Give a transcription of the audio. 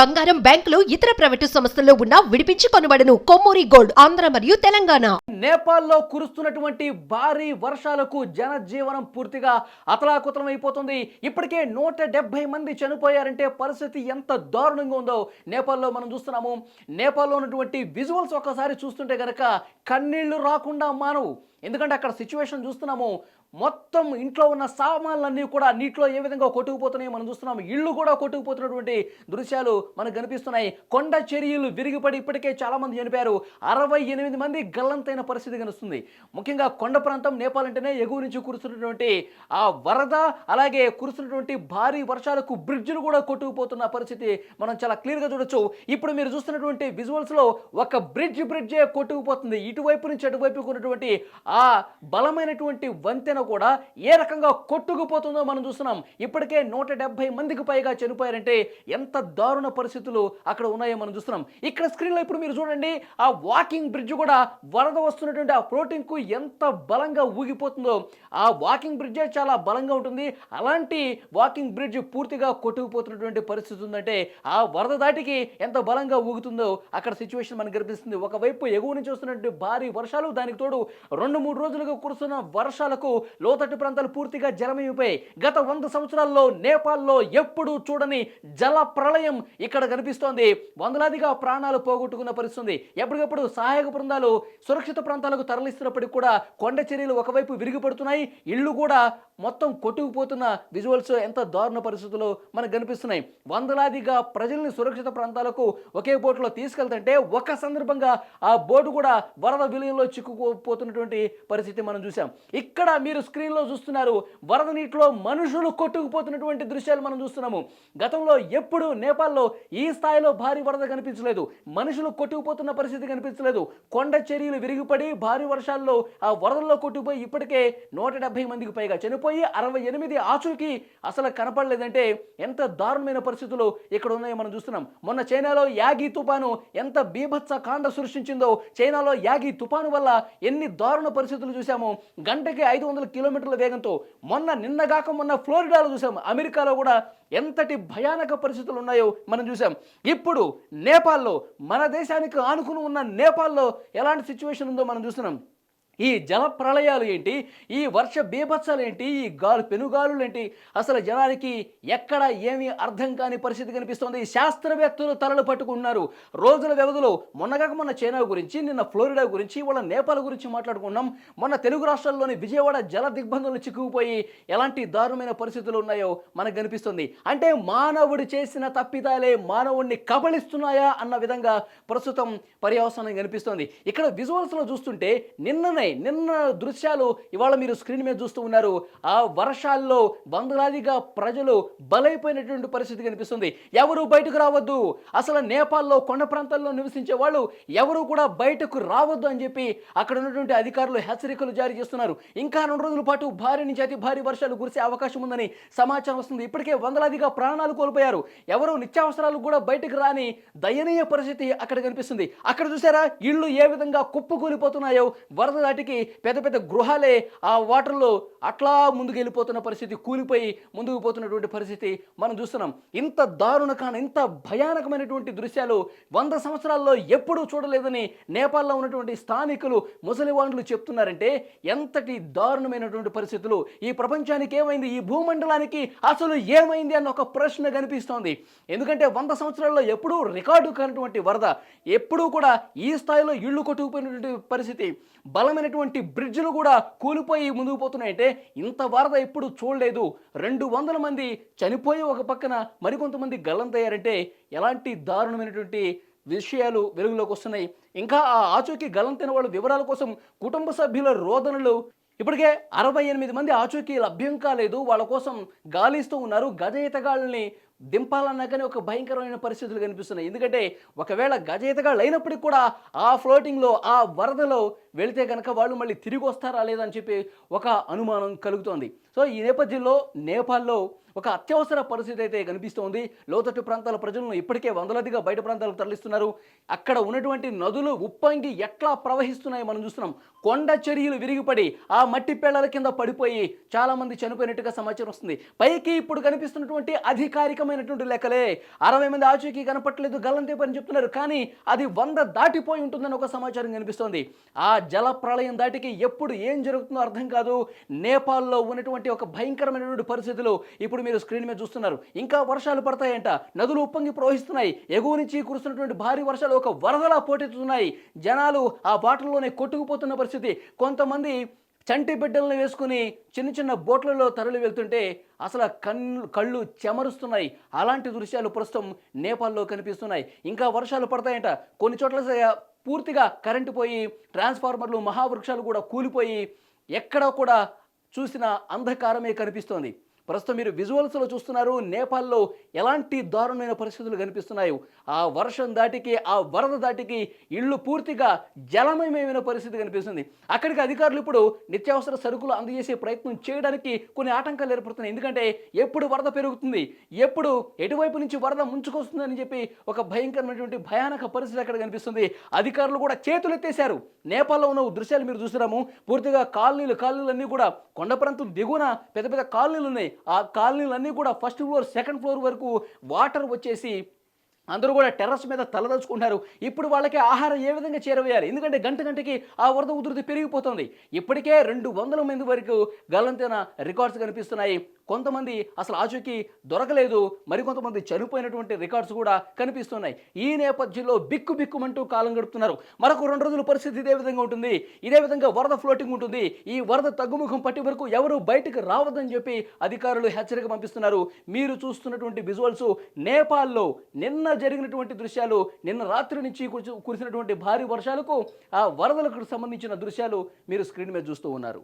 బంగారం బ్యాంకులు ఇతర ప్రైవేటు సంస్థల్లో ఉన్న విడిపించి కొనబడను. కొమ్మూరి గోల్డ్ ఆంధ్ర మరియు తెలంగాణ. నేపాల్లో కురుస్తున్నటువంటి భారీ వర్షాలకు జనజీవనం పూర్తిగా అతలాకుతలం అయిపోతుంది. ఇప్పటికే నూట డెబ్బై మంది చనిపోయారంటే పరిస్థితి ఎంత దారుణంగా ఉందో నేపాల్లో మనం చూస్తున్నాము. నేపాల్లో ఉన్నటువంటి విజువల్స్ ఒక్కసారి చూస్తుంటే కనుక కన్నీళ్ళు రాకుండా మానవు. ఎందుకంటే అక్కడ సిచ్యువేషన్ చూస్తున్నాము. మొత్తం ఇంట్లో ఉన్న సామాన్లన్నీ కూడా నీటిలో ఏ విధంగా కొట్టుకుపోతున్నాయో మనం చూస్తున్నాము ఇళ్ళు కూడా కొట్టుకుపోతున్నటువంటి దృశ్యాలు మనకు కనిపిస్తున్నాయి. కొండ చర్యలు విరిగిపడి ఇప్పటికే చాలామంది చనిపోయారు. అరవై ఎనిమిది మంది గల్లంతైన పరిస్థితి కనిపిస్తుంది. ముఖ్యంగా కొండ ప్రాంతం నేపాల్ అంటేనే ఎగువ నుంచి కురుస్తున్నటువంటి ఆ వరద అలాగే కురుస్తున్నటువంటి భారీ వర్షాలకు బ్రిడ్జ్లు కూడా కొట్టుకుపోతున్న పరిస్థితి మనం చాలా క్లియర్గా చూడొచ్చు. ఇప్పుడు మీరు చూస్తున్నటువంటి విజువల్స్లో ఒక బ్రిడ్జ్ బ్రిడ్జే కొట్టుకుపోతుంది. ఇటువైపు నుంచి అటువైపు ఉన్నటువంటి ఆ బలమైనటువంటి వంతెన కూడా ఏ రకంగా కొట్టుకుపోతుందో మనం చూస్తున్నాం. ఇప్పటికే నూట డెబ్బై మందికి పైగా చనిపోయారంటే ఎంత దారుణ పరిస్థితులు అక్కడ ఉన్నాయో మనం చూస్తున్నాం. ఇక్కడ స్క్రీన్లో ఇప్పుడు మీరు చూడండి ఆ వాకింగ్ బ్రిడ్జ్ కూడా వరద వస్తున్నటువంటి ఆ ఫ్లోటింగ్కు ఎంత బలంగా ఊగిపోతుందో. ఆ వాకింగ్ బ్రిడ్జే చాలా బలంగా ఉంటుంది. అలాంటి వాకింగ్ బ్రిడ్జ్ పూర్తిగా కొట్టుకుపోతున్నటువంటి పరిస్థితి ఉందంటే ఆ వరద దాటికి ఎంత బలంగా ఊగుతుందో అక్కడ సిచ్యువేషన్ మనకు కనిపిస్తుంది. ఒకవైపు ఎగువ నుంచి వస్తున్నటువంటి భారీ వర్షాలు దానికి తోడు రెండు మూడు రోజులుగా కురుస్తున్న వర్షాలకు లోతట్టు ప్రాంతాలు పూర్తిగా జలమైపోయాయి గత వంద సంవత్సరాల్లో నేపాల్లో ఎప్పుడూ చూడని జల ప్రళయం ఇక్కడ కనిపిస్తోంది. వందలాదిగా ప్రాణాలు పోగొట్టుకున్న పరిస్థితుంది. ఎప్పటికప్పుడు సహాయక బృందాలు సురక్షిత ప్రాంతాలకు తరలిస్తున్నప్పటికీ కూడా కొండ చర్యలు ఒకవైపు విరిగిపడుతున్నాయి. ఇళ్ళు కూడా మొత్తం కొట్టుకుపోతున్న విజువల్స్ ఎంత దారుణ పరిస్థితుల్లో మనకు కనిపిస్తున్నాయి. వందలాదిగా ప్రజల్ని సురక్షిత ప్రాంతాలకు ఒకే బోటులో తీసుకెళ్తుంటే ఒక సందర్భంగా ఆ బోటు కూడా వరద విలయంలో చిక్కుకుపోతున్నటువంటి పరిస్థితి మనం చూసాం ఇక్కడ మీరు స్క్రీన్లో చూస్తున్నారు. వరద నీటిలో మనుషులు కొట్టుకుపోతున్నటువంటి దృశ్యాలు మనం చూస్తున్నాము. గతంలో ఎప్పుడు నేపాల్లో ఈ స్థాయిలో భారీ వరద కనిపించలేదు. మనుషులు కొట్టుకుపోతున్న పరిస్థితి కనిపించలేదు. కొండ చర్యలు విరిగిపడి భారీ వర్షాల్లో ఆ వరదల్లో కొట్టుకుపోయి ఇప్పటికే నూట డెబ్బై మందికి పైగా చనిపోయి అరవై ఎనిమిది ఆచూకి అసలు కనపడలేదంటే ఎంత దారుణమైన పరిస్థితులు ఇక్కడ ఉన్నాయో మనం చూస్తున్నాం. మొన్న చైనాలో యాగి తుపాను ఎంత బీభత్స కాండ సృష్టించిందో చైనాలో యాగి తుపాను వల్ల ఎన్ని దారుణ పరిస్థితులు చూసాము గంటకి ఐదు వందల కిలోమీటర్ల వేగంతో మొన్న నిన్నగాక మొన్న ఫ్లోరిడాలో చూసాం. అమెరికాలో కూడా ఎంతటి భయానక పరిస్థితులు ఉన్నాయో మనం చూసాం. ఇప్పుడు నేపాల్లో మన దేశానికి ఆనుకుని ఉన్న నేపాల్లో ఎలాంటి సిచ్యువేషన్ ఉందో మనం చూస్తున్నాం. ఈ జల ప్రళయాలు ఏంటి? ఈ వర్ష బీభత్సాలు ఏంటి? ఈ గాలు పెనుగాలులు ఏంటి? అసలు జనానికి ఎక్కడ ఏమీ అర్థం కాని పరిస్థితి కనిపిస్తోంది. శాస్త్రవేత్తలు తలలు పట్టుకున్నారు రోజుల వ్యవధిలో మొన్నగాక మొన్న చైనా గురించి నిన్న ఫ్లోరిడా గురించి వాళ్ళ నేపాల్ గురించి మాట్లాడుకున్నాం మొన్న తెలుగు రాష్ట్రాల్లోని విజయవాడ జల దిగ్బంధంలో చిక్కుకుపోయి ఎలాంటి దారుణమైన పరిస్థితులు ఉన్నాయో మనకు కనిపిస్తుంది. అంటే మానవుడు చేసిన తప్పిదాలే మానవుడిని కబళిస్తున్నాయా అన్న విధంగా ప్రస్తుతం పర్యవసానం కనిపిస్తోంది. ఇక్కడ విజువల్స్లో చూస్తుంటే నిన్ననే నిన్న దృశ్యాలు ఇవాళ మీరు స్క్రీన్ మీద చూస్తూ ఉన్నారు. ఆ వర్షాల్లో వందలాదిగా ప్రజలు బలైపోయినటువంటి పరిస్థితి కనిపిస్తుంది. ఎవరు బయటకు రావద్దు. అసలు నేపాల్లో కొండ ప్రాంతాల్లో నివసించే వాళ్ళు ఎవరు కూడా బయటకు రావద్దు అని చెప్పి అక్కడ ఉన్నటువంటి అధికారులు హెచ్చరికలు జారీ చేస్తున్నారు. ఇంకా రెండు రోజుల పాటు భారీ నుంచి అతి భారీ వర్షాలు కురిసే అవకాశం ఉందని సమాచారం వస్తుంది. ఇప్పటికే వందలాదిగా ప్రాణాలు కోల్పోయారు. ఎవరు నిత్యావసరాలు కూడా బయటకు రాని దయనీయ పరిస్థితి అక్కడ కనిపిస్తుంది. అక్కడ చూసారా? ఇళ్ళు ఏ విధంగా కుప్పకూలిపోతున్నాయో వరద నాటికి పెద్ద పెద్ద గృహాలే ఆ వాటర్లో అట్లా ముందుకు వెళ్ళిపోతున్న పరిస్థితి కూలిపోయి ముందుకు పోతున్నటువంటి పరిస్థితి మనం చూస్తున్నాం. ఇంత దారుణ కాని ఇంత భయానకమైనటువంటి దృశ్యాలు వంద సంవత్సరాల్లో ఎప్పుడూ చూడలేదని నేపాల్లో ఉన్నటువంటి స్థానికులు ముసలివాండ్లు చెప్తున్నారంటే ఎంతటి దారుణమైనటువంటి పరిస్థితులు. ఈ ప్రపంచానికి ఏమైంది? ఈ భూమండలానికి అసలు ఏమైంది అన్న ఒక ప్రశ్న కనిపిస్తోంది. ఎందుకంటే వంద సంవత్సరాల్లో ఎప్పుడూ రికార్డు కానటువంటి వరద ఎప్పుడూ కూడా ఈ స్థాయిలో ఇళ్ళు కొట్టుకుపోయినటువంటి పరిస్థితి. బలమైన బలమైనటువంటి బ్రిడ్జ్లు కూడా కూలిపోయి ముందుకు పోతున్నాయంటే ఇంత వరద ఎప్పుడు చూడలేదు. రెండు వందల మంది చనిపోయి ఒక పక్కన మరికొంతమంది గల్లంతయ్యారంటే ఎలాంటి దారుణమైనటువంటి విషయాలు వెలుగులోకి వస్తున్నాయి. ఇంకా ఆ ఆచూకీ గల్లంతైన వాళ్ళ వివరాల కోసం కుటుంబ సభ్యుల రోదనలు. ఇప్పటికే అరవై ఎనిమిది మంది ఆచూకీ లభ్యం కాలేదు. వాళ్ళ కోసం గాలిస్తూ ఉన్నారు. గజ ఈతగాళ్ళని దింపాలన్నా కానీ ఒక భయంకరమైన పరిస్థితులు కనిపిస్తున్నాయి. ఎందుకంటే ఒకవేళ గజ ఈతగాళ్ళు అయినప్పటికీ కూడా ఆ ఫ్లోటింగ్లో ఆ వరదలో వెళితే కనుక వాళ్ళు మళ్ళీ తిరిగి వస్తారా లేదని చెప్పి ఒక అనుమానం కలుగుతోంది. సో ఈ నేపథ్యంలో నేపాల్లో ఒక అత్యవసర పరిస్థితి అయితే కనిపిస్తోంది. లోతట్టు ప్రాంతాల ప్రజలను ఇప్పటికే వందలదిగా బయట ప్రాంతాలకు తరలిస్తున్నారు. అక్కడ ఉన్నటువంటి నదులు ఉప్పొంగి ఎట్లా ప్రవహిస్తున్నాయి మనం చూస్తున్నాం. కొండ చర్యలు విరిగిపడి ఆ మట్టి పేళ్ళ కింద పడిపోయి చాలా మంది చనిపోయినట్టుగా సమాచారం వస్తుంది. పైకి ఇప్పుడు కనిపిస్తున్నటువంటి అధికారికమైనటువంటి లెక్కలే. అరవై మంది ఆచూకీ కనపట్లేదు గల్లంతేపని చెప్తున్నారు. కానీ అది వంద దాటిపోయి ఉంటుందని ఒక సమాచారం కనిపిస్తోంది. ఆ జల ప్రళయం దాటికి ఎప్పుడు ఏం జరుగుతుందో అర్థం కాదు. నేపాల్లో ఉన్నటువంటి ఒక భయంకరమైనటువంటి పరిస్థితులు ఇప్పుడు మీరు స్క్రీన్ మీద చూస్తున్నారు. ఇంకా వర్షాలు పడతాయంట. నదులు ఉప్పొంగి ప్రవహిస్తున్నాయి. ఎగువ నుంచి కురుస్తున్నటువంటి భారీ వర్షాలు ఒక వరదలా పోటెత్తుతున్నాయి. జనాలు ఆ వాటర్లోనే కొట్టుకుపోతున్న పరిస్థితి. కొంతమంది చంటి బిడ్డలను వేసుకుని చిన్న చిన్న బోట్లలో తరలి వెళ్తుంటే అసలు కళ్ళు కళ్ళు చెమరుస్తున్నాయి. అలాంటి దృశ్యాలు ప్రస్తుతం నేపాల్లో కనిపిస్తున్నాయి. ఇంకా వర్షాలు పడతాయంట. కొన్ని చోట్ల పూర్తిగా కరెంటు పోయి ట్రాన్స్ఫార్మర్లు మహావృక్షాలు కూడా కూలిపోయి ఎక్కడ కూడా చూసిన అంధకారమే కనిపిస్తోంది. ప్రస్తుతం మీరు విజువల్స్లో చూస్తున్నారు నేపాల్లో ఎలాంటి దారుణమైన పరిస్థితులు కనిపిస్తున్నాయి. ఆ వర్షం దాటికి ఆ వరద దాటికి ఇళ్ళు పూర్తిగా జలమయమైన పరిస్థితి కనిపిస్తుంది. అక్కడికి అధికారులు ఇప్పుడు నిత్యావసర సరుకులు అందజేసే ప్రయత్నం చేయడానికి కొన్ని ఆటంకాలు ఏర్పడుతున్నాయి. ఎందుకంటే ఎప్పుడు వరద పెరుగుతుంది ఎప్పుడు ఎటువైపు నుంచి వరద ముంచుకొస్తుందని చెప్పి ఒక భయంకరమైనటువంటి భయానక పరిస్థితి అక్కడ కనిపిస్తుంది. అధికారులు కూడా చేతులెత్తేశారు. నేపాల్లో ఉన్న దృశ్యాలు మీరు చూస్తున్నాము. పూర్తిగా కాలనీలు కాలనీలన్నీ కూడా కొండ ప్రాంతం దిగువన పెద్ద పెద్ద కాలనీలు ఉన్నాయి. ఆ కాలనీలన్నీ కూడా ఫస్ట్ ఫ్లోర్ సెకండ్ ఫ్లోర్ వరకు వాటర్ వచ్చేసి అందరూ కూడా టెర్రస్ మీద తలదలుచుకుంటున్నారు. ఇప్పుడు వాళ్ళకి ఆహారం ఏ విధంగా చేరవేయాలి? ఎందుకంటే గంట గంటకి ఆ వరద ఉధృతి పెరిగిపోతుంది. ఇప్పటికే రెండు వందల మంది వరకు గల్లంతైన రికార్డ్స్ కనిపిస్తున్నాయి. కొంతమంది అసలు ఆచూకీ దొరకలేదు మరికొంతమంది చనిపోయినటువంటి రికార్డ్స్ కూడా కనిపిస్తున్నాయి. ఈ నేపథ్యంలో బిక్కు బిక్కుమంటూ కాలం గడుపుతున్నారు. మరొక రెండు రోజుల పరిస్థితి ఇదే విధంగా ఉంటుంది. ఇదే విధంగా వరద ఫ్లోటింగ్ ఉంటుంది. ఈ వరద తగ్గుముఖం పట్టి వరకు ఎవరు బయటకు రావద్దని చెప్పి అధికారులు హెచ్చరిక పంపిస్తున్నారు. మీరు చూస్తున్నటువంటి విజువల్స్ నేపాల్లో నిన్న జరిగినటువంటి దృశ్యాలు నిన్న రాత్రి నుంచి కురిసినటువంటి భారీ వర్షాలకు ఆ వరదలకు సంబంధించిన దృశ్యాలు మీరు స్క్రీన్ మీద చూస్తూ ఉన్నారు.